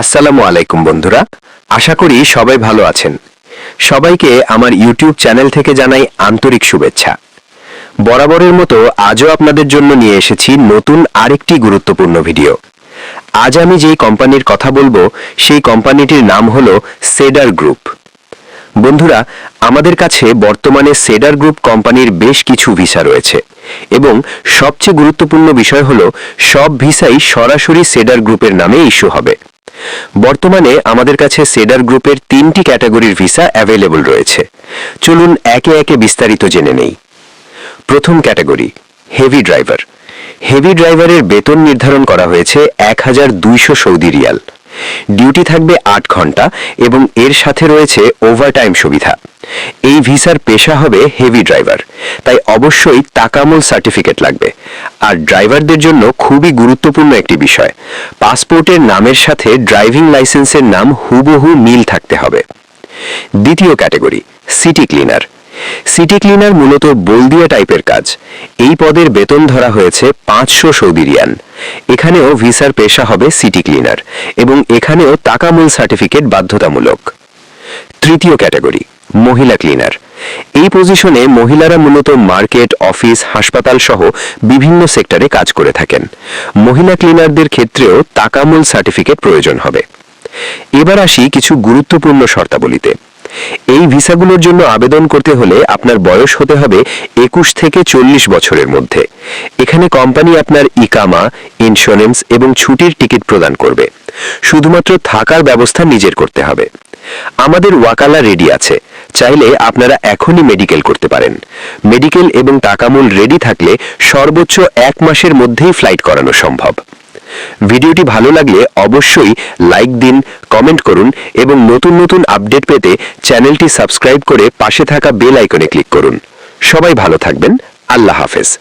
আসসালামু আলাইকুম বন্ধুরা। আশা করি সবাই ভালো আছেন। সবাইকে আমার ইউটিউব চ্যানেল থেকে জানাই আন্তরিক শুভেচ্ছা। বরাবরের মতো আজও আপনাদের জন্য নিয়ে এসেছি নতুন আরেকটি গুরুত্বপূর্ণ ভিডিও। আজ আমি যেই কোম্পানির কথা বলব, সেই কোম্পানিটির নাম হলো সেডার গ্রুপ। বন্ধুরা, আমাদের কাছে বর্তমানে সেডার গ্রুপ কোম্পানির বেশ কিছু ভিসা রয়েছে এবং সবচেয়ে গুরুত্বপূর্ণ বিষয় হলো, সব ভিসাই সরাসরি সেডার গ্রুপের নামে ইস্যু হবে। বর্তমানে আমাদের কাছে সেডার গ্রুপের তিনটি ক্যাটাগরির ভিসা অ্যাভেলেবল রয়েছে। চলুন একে একে বিস্তারিত জেনে নেই। প্রথম ক্যাটাগরি হেভি ড্রাইভার হেভি ড্রাইভারের বেতন নির্ধারণ করা হয়েছে এক হাজার দুইশো সৌদি রিয়াল। ডিউটি থাকবে আট ঘণ্টা এবং এর সাথে রয়েছে ওভারটাইম সুবিধা। এই ভিসার পেশা হবে হেভি ড্রাইভার। তাই অবশ্যই তাকামূল সার্টিফিকেট লাগবে। আর ড্রাইভারদের জন্য খুবই গুরুত্বপূর্ণ একটি বিষয়, পাসপোর্টের নামের সাথে ড্রাইভিং লাইসেন্সের নাম হুবহু মিল থাকতে হবে। দ্বিতীয় category, city cleaner. City cleaner মূলত বলদিয়া টাইপের কাজ। এই পদের বেতন ধরা হয়েছে পাঁচশো সৌদি রিয়াল এখানেও ভিসার পেশা হবে সিটি ক্লিনার এবং এখানেও টাকামূল সার্টিফিকেট বাধ্যতামূলক। তৃতীয় ক্যাটাগরি মহিলা ক্লিনার। এই পজিশনে মহিলারা মূলত মার্কেট, অফিস হাসপাতাল সহ বিভিন্ন সেক্টরে কাজ করে থাকেন। মহিলা ক্লিনারদের ক্ষেত্রেও তাকামূল সার্টিফিকেট প্রয়োজন হবে। এবার আসি কিছু গুরুত্বপূর্ণ শর্তাবলীতে। এই ভিসাগুলোর জন্য আবেদন করতে হলে আপনার বয়স হতে হবে একুশ থেকে চল্লিশ বছরের মধ্যে। এখানে কোম্পানি আপনার ইকামা, ইন্স্যুরেন্স এবং ছুটির টিকিট প্রদান করবে। শুধুমাত্র থাকার ব্যবস্থা নিজের করতে হবে। আমাদের ওয়াকালা রেডি আছে। চাইলে আপনারা এখনই মেডিকেল করতে পারেন। মেডিকেল এবং টাকামূল রেডি থাকলে সর্বোচ্চ এক মাসের মধ্যেই ফ্লাইট করানো সম্ভব। ভিডিওটি ভালো লাগলে অবশ্যই লাইক দিন কমেন্ট করুন এবং নতুন নতুন আপডেট পেতে চ্যানেলটি সাবস্ক্রাইব করে পাশে থাকা বেল আইকনে ক্লিক করুন। সবাই ভালো থাকবেন, আল্লাহ হাফেজ।